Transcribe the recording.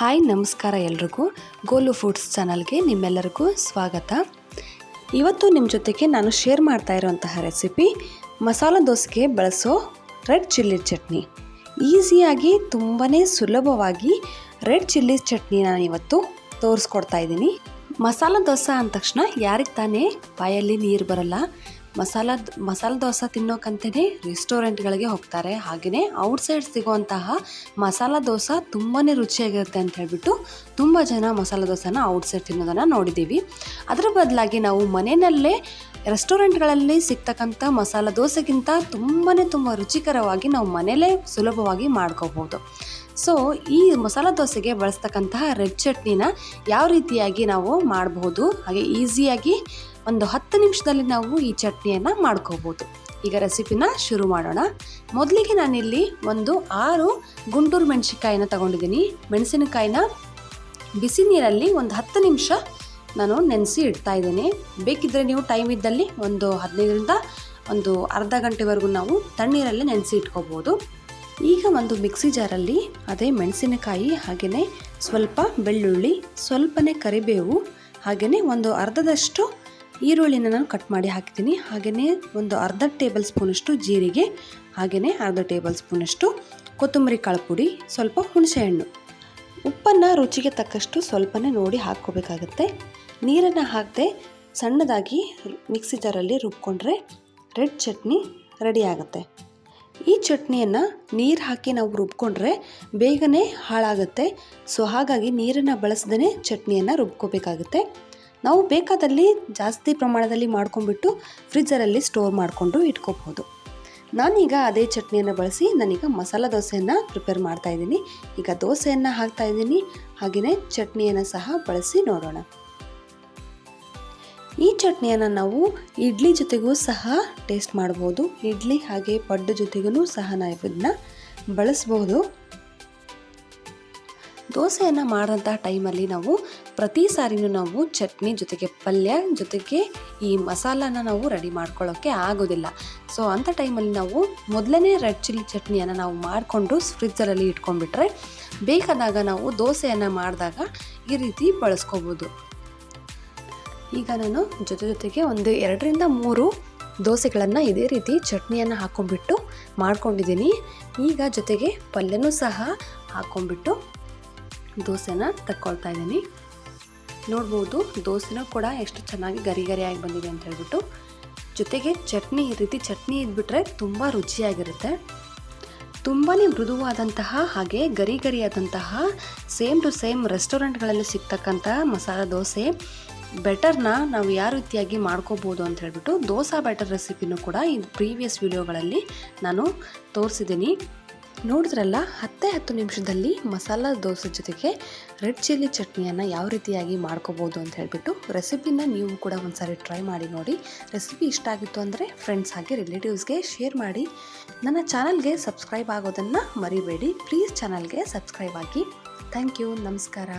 Hi, ನಮಸ್ಕಾರ ಎಲ್ರಿಗೂ. Goal foods ಚಾನಲ್ಗೆ ನಿಮ್ಮೆಲ್ಲರಿಗೂ ಸ್ವಾಗತ. ಇವತ್ತು ನಿಮ್ಮ ಜೊತೆಗೆ ನಾನು ಶೇರ್ ಮಾಡ್ತಾ ಇರುವಂತಹ ರೆಸಿಪಿ, ಮಸಾಲ ದೋಸೆಗೆ ಬಳಸೋ ರೆಡ್ ಚಿಲ್ಲಿ ಚಟ್ನಿ. ಈಸಿಯಾಗಿ ತುಂಬಾ ಸುಲಭವಾಗಿ ರೆಡ್ ಚಿಲ್ಲಿ ಚಟ್ನಿ ನಾನು ಇವತ್ತು ತೋರಿಸ್ಕೊಡ್ತಾ ಇದ್ದೀನಿ. ಮಸಾಲ ದೋಸೆ ಅಂದ ತಕ್ಷಣ ಯಾರಿಗೆ ತಾನೇ ಬಾಯಲ್ಲಿ ನೀರು ಬರಲ್ಲ ಮಸಾಲ ಮಸಾಲ ದೋಸೆ ತಿನ್ನೋಕ್ಕಂತಲೇ ರೆಸ್ಟೋರೆಂಟ್ಗಳಿಗೆ ಹೋಗ್ತಾರೆ. ಹಾಗೆಯೇ ಔಟ್ಸೈಡ್ ಸಿಗುವಂತಹ ಮಸಾಲ ದೋಸೆ ತುಂಬಾ ರುಚಿಯಾಗಿರುತ್ತೆ ಅಂತ ಹೇಳ್ಬಿಟ್ಟು ತುಂಬ ಜನ ಮಸಾಲ ದೋಸೆನ ಔಟ್ಸೈಡ್ ತಿನ್ನೋದನ್ನು ನೋಡಿದ್ದೀವಿ. ಅದರ ಬದಲಾಗಿ ನಾವು ಮನೆಯಲ್ಲೇ ರೆಸ್ಟೋರೆಂಟ್ಗಳಲ್ಲಿ ಸಿಗ್ತಕ್ಕಂಥ ಮಸಾಲ ದೋಸೆಗಿಂತ ತುಂಬಾ ತುಂಬ ರುಚಿಕರವಾಗಿ ನಾವು ಮನೆಯಲ್ಲೇ ಸುಲಭವಾಗಿ ಮಾಡ್ಕೋಬೋದು. ಸೊ, ಈ ಮಸಾಲ ದೋಸೆಗೆ ಬಳಸ್ತಕ್ಕಂತಹ ರೆಡ್ ಚಟ್ನಿನ ಯಾವ ರೀತಿಯಾಗಿ ನಾವು ಮಾಡಬಹುದು ಹಾಗೆ ಈಸಿಯಾಗಿ ಒಂದು ಹತ್ತು ನಿಮಿಷದಲ್ಲಿ ನಾವು ಈ ಚಟ್ನಿಯನ್ನು ಮಾಡ್ಕೋಬೋದು. ಈಗ ರೆಸಿಪಿನ ಶುರು ಮಾಡೋಣ. ಮೊದಲಿಗೆ ನಾನಿಲ್ಲಿ ಒಂದು ಆರು ಗುಂಟೂರು ಮೆಣಸಿನಕಾಯಿನ ತಗೊಂಡಿದ್ದೀನಿ. ಮೆಣಸಿನಕಾಯಿನ ಬಿಸಿ ನೀರಲ್ಲಿ ಒಂದು ಹತ್ತು ನಿಮಿಷ ನಾನು ನೆನೆಸಿ ಇಡ್ತಾ ಇದ್ದೀನಿ. ಬೇಕಿದ್ದರೆ ನೀವು ಟೈಮ್ ಇದ್ದಲ್ಲಿ ಒಂದು ಹದಿನೈದರಿಂದ ಒಂದು ಅರ್ಧ ಗಂಟೆವರೆಗೂ ನಾವು ತಣ್ಣೀರಲ್ಲಿ ನೆನೆಸಿ ಇಟ್ಕೋಬೋದು. ಈಗ ಒಂದು ಮಿಕ್ಸಿ ಜಾರಲ್ಲಿ ಅದೇ ಮೆಣಸಿನಕಾಯಿ ಹಾಗೆಯೇ ಸ್ವಲ್ಪ ಬೆಳ್ಳುಳ್ಳಿ, ಸ್ವಲ್ಪನೇ ಕರಿಬೇವು ಹಾಗೆಯೇ ಒಂದು ಅರ್ಧದಷ್ಟು ಈರುಳ್ಳಿನ ನಾನು ಕಟ್ ಮಾಡಿ ಹಾಕ್ತೀನಿ ಹಾಗೆಯೇ ಒಂದು ಅರ್ಧ ಟೇಬಲ್ ಸ್ಪೂನಷ್ಟು ಜೀರಿಗೆ, ಹಾಗೆಯೇ ಅರ್ಧ ಟೇಬಲ್ ಸ್ಪೂನಷ್ಟು ಕೊತ್ತಂಬರಿ ಕಾಳು ಪುಡಿ, ಸ್ವಲ್ಪ ಹುಣಸೆಹಣ್ಣು ಉಪ್ಪನ್ನು ರುಚಿಗೆ ತಕ್ಕಷ್ಟು ಸ್ವಲ್ಪನೇ ನೋಡಿ ಹಾಕ್ಕೋಬೇಕಾಗತ್ತೆ. ನೀರನ್ನು ಹಾಕದೆ ಸಣ್ಣದಾಗಿ ಮಿಕ್ಸಿ ಜಾರಲ್ಲಿ ರುಬ್ಕೊಂಡ್ರೆ ರೆಡ್ ಚಟ್ನಿ ರೆಡಿ ಆಗುತ್ತೆ. ಈ ಚಟ್ನಿಯನ್ನು ನೀರು ಹಾಕಿ ನಾವು ರುಬ್ಕೊಂಡ್ರೆ ಬೇಗನೆ ಹಾಳಾಗುತ್ತೆ. ಸೊ ಹಾಗಾಗಿ ನೀರನ್ನು ಬಳಸದೇ ಚಟ್ನಿಯನ್ನು ರುಬ್ಕೋಬೇಕಾಗುತ್ತೆ. ನಾವು ಬೇಕಾದಲ್ಲಿ ಜಾಸ್ತಿ ಪ್ರಮಾಣದಲ್ಲಿ ಮಾಡ್ಕೊಂಡ್ಬಿಟ್ಟು ಫ್ರಿಜ್ಜರಲ್ಲಿ ಸ್ಟೋರ್ ಮಾಡಿಕೊಂಡು ಇಟ್ಕೋಬೋದು. ನಾನೀಗ ಅದೇ ಚಟ್ನಿಯನ್ನು ಬಳಸಿ ನಾನೀಗ ಮಸಾಲ ದೋಸೆಯನ್ನು ಪ್ರಿಪೇರ್ ಮಾಡ್ತಾ ಇದ್ದೀನಿ. ಈಗ ದೋಸೆಯನ್ನು ಹಾಕ್ತಾ ಇದ್ದೀನಿ. ಹಾಗೆಯೇ ಚಟ್ನಿಯನ್ನು ಸಹ ಬಳಸಿ ನೋಡೋಣ. ಈ ಚಟ್ನಿಯನ್ನು ನಾವು ಇಡ್ಲಿ ಜೊತೆಗೂ ಸಹ ಟೇಸ್ಟ್ ಮಾಡ್ಬೋದು. ಇಡ್ಲಿ ಹಾಗೆ ಪಡ್ಡು ಜೊತೆಗೂ ಸಹ ನಾವು ಇದನ್ನು ಬಳಸ್ಬೋದು. ದೋಸೆಯನ್ನು ಮಾಡಿದಂಥ ಟೈಮಲ್ಲಿ ನಾವು ಪ್ರತಿ ಸಾರಿನೂ ನಾವು ಚಟ್ನಿ ಜೊತೆಗೆ ಪಲ್ಯ ಜೊತೆಗೆ ಈ ಮಸಾಲಾನ ನಾವು ರೆಡಿ ಮಾಡ್ಕೊಳ್ಳೋಕ್ಕೆ ಆಗೋದಿಲ್ಲ. ಸೊ ಅಂಥ ಟೈಮಲ್ಲಿ ನಾವು ಮೊದಲನೇ ರೆಡ್ ಚಿಲ್ಲಿ ಚಟ್ನಿಯನ್ನು ನಾವು ಮಾಡಿಕೊಂಡು ಫ್ರಿಜ್ಜರಲ್ಲಿ ಇಟ್ಕೊಂಡ್ಬಿಟ್ರೆ ಬೇಕಾದಾಗ ನಾವು ದೋಸೆಯನ್ನು ಮಾಡಿದಾಗ ಈ ರೀತಿ ಬಳಸ್ಕೋಬೋದು. ಈಗ ನಾನು ಜೊತೆ ಜೊತೆಗೆ ಒಂದು ಎರಡರಿಂದ ಮೂರು ದೋಸೆಗಳನ್ನು ಇದೇ ರೀತಿ ಚಟ್ನಿಯನ್ನು ಹಾಕ್ಕೊಂಡ್ಬಿಟ್ಟು ಮಾಡ್ಕೊಂಡಿದ್ದೀನಿ. ಈಗ ಜೊತೆಗೆ ಪಲ್ಯನೂ ಸಹ ಹಾಕ್ಕೊಂಡ್ಬಿಟ್ಟು ದೋಸೆನ ತಕ್ಕೊಳ್ತಾ ಇದ್ದೀನಿ. ನೋಡ್ಬೋದು ದೋಸೆನೂ ಕೂಡ ಎಷ್ಟು ಚೆನ್ನಾಗಿ ಗರಿ ಗರಿಯಾಗಿ ಬಂದಿದೆ ಅಂತ ಹೇಳ್ಬಿಟ್ಟು. ಜೊತೆಗೆ ಚಟ್ನಿ ಈ ರೀತಿ ಚಟ್ನಿ ಇದ್ಬಿಟ್ರೆ ತುಂಬ ರುಚಿಯಾಗಿರುತ್ತೆ. ತುಂಬಾ ಮೃದುವಾದಂತಹ ಹಾಗೆ ಗರಿ ಗರಿಯಾದಂತಹ ಸೇಮ್ ಟು ಸೇಮ್ ರೆಸ್ಟೋರೆಂಟ್ಗಳಲ್ಲಿ ಸಿಗ್ತಕ್ಕಂಥ ಮಸಾಲ ದೋಸೆ. ಬೆಟರ್ನ ನಾವು ಯಾವ ರೀತಿಯಾಗಿ ಮಾಡ್ಕೋಬೋದು ಅಂತ ಹೇಳ್ಬಿಟ್ಟು ದೋಸಾ ಬೆಟರ್ ರೆಸಿಪಿನೂ ಕೂಡ ಈ ಪ್ರೀವಿಯಸ್ ವಿಡಿಯೋಗಳಲ್ಲಿ ನಾನು ತೋರಿಸಿದ್ದೀನಿ. ನೋಡಿದ್ರಲ್ಲ, ಹತ್ತೇ ಹತ್ತು ನಿಮಿಷದಲ್ಲಿ ಮಸಾಲ ದೋಸೆ ಜೊತೆಗೆ ರೆಡ್ ಚಿಲ್ಲಿ ಚಟ್ನಿಯನ್ನು ಯಾವ ರೀತಿಯಾಗಿ ಮಾಡ್ಕೋಬೋದು ಅಂತ ಹೇಳಿಬಿಟ್ಟು ರೆಸಿಪಿನ ನೀವು ಕೂಡ ಒಂದ್ಸಾರಿ ಟ್ರೈ ಮಾಡಿ ನೋಡಿ. ರೆಸಿಪಿ ಇಷ್ಟ ಆಗಿತ್ತು ಅಂದರೆ ಫ್ರೆಂಡ್ಸ್ ಹಾಗೆ ರಿಲೇಟಿವ್ಸ್ಗೆ ಶೇರ್ ಮಾಡಿ. ನನ್ನ ಚಾನಲ್ಗೆ ಸಬ್ಸ್ಕ್ರೈಬ್ ಆಗೋದನ್ನು ಮರಿಬೇಡಿ. ಪ್ಲೀಸ್ ಚಾನಲ್ಗೆ ಸಬ್ಸ್ಕ್ರೈಬ್ ಆಗಿ. ಥ್ಯಾಂಕ್ ಯು ನಮಸ್ಕಾರ.